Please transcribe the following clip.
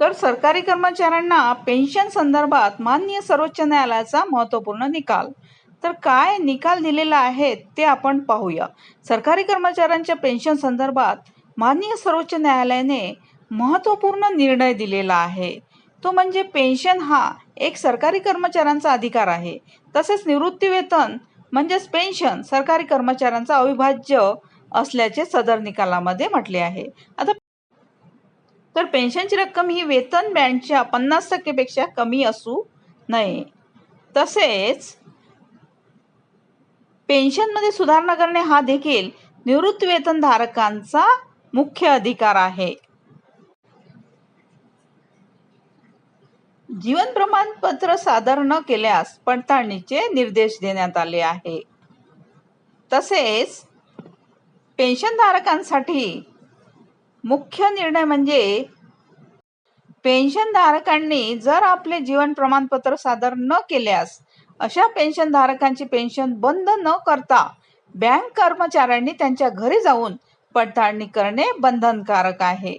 तर सरकारी कर्मचाऱ्यांना पेन्शन संदर्भात माननीय सर्वोच्च न्यायालयाचा महत्त्वपूर्ण निकाल. तर काय निकाल दिलेला आहे ते आपण पाहूया. सरकारी कर्मचाऱ्यांच्या पेन्शन संदर्भात माननीय सर्वोच्च न्यायालयाने महत्त्वपूर्ण निर्णय दिलेला आहे. तो म्हणजे पेन्शन हा एक सरकारी कर्मचाऱ्यांचा अधिकार आहे. तसेच निवृत्ती वेतन म्हणजेच पेन्शन सरकारी कर्मचाऱ्यांचा अविभाज्य असल्याचे सदर निकालामध्ये म्हटले आहे. आता तर पेन्शनची रक्कम ही वेतन बँडच्या पन्नास टक्केपेक्षा कमी असू नये. तसेच पेन्शनमध्ये सुधारणा करणे हा देखील निवृत्ती वेतनधारकांचा मुख्य अधिकार आहे. जीवन प्रमाणपत्र सादर न केल्यास पडताळणीचे निर्देश देण्यात आले आहे. तसेच पेन्शनधारकांसाठी मुख्य निर्णय म्हणजे पेन्शनधारकांनी जर आपले जीवन प्रमाणपत्र सादर न केल्यास अशा पेन्शनधारकांची पेन्शन बंद न करता बँक कर्मचाऱ्यांनी त्यांच्या घरी जाऊन पडताळणी करणे बंधनकारक आहे.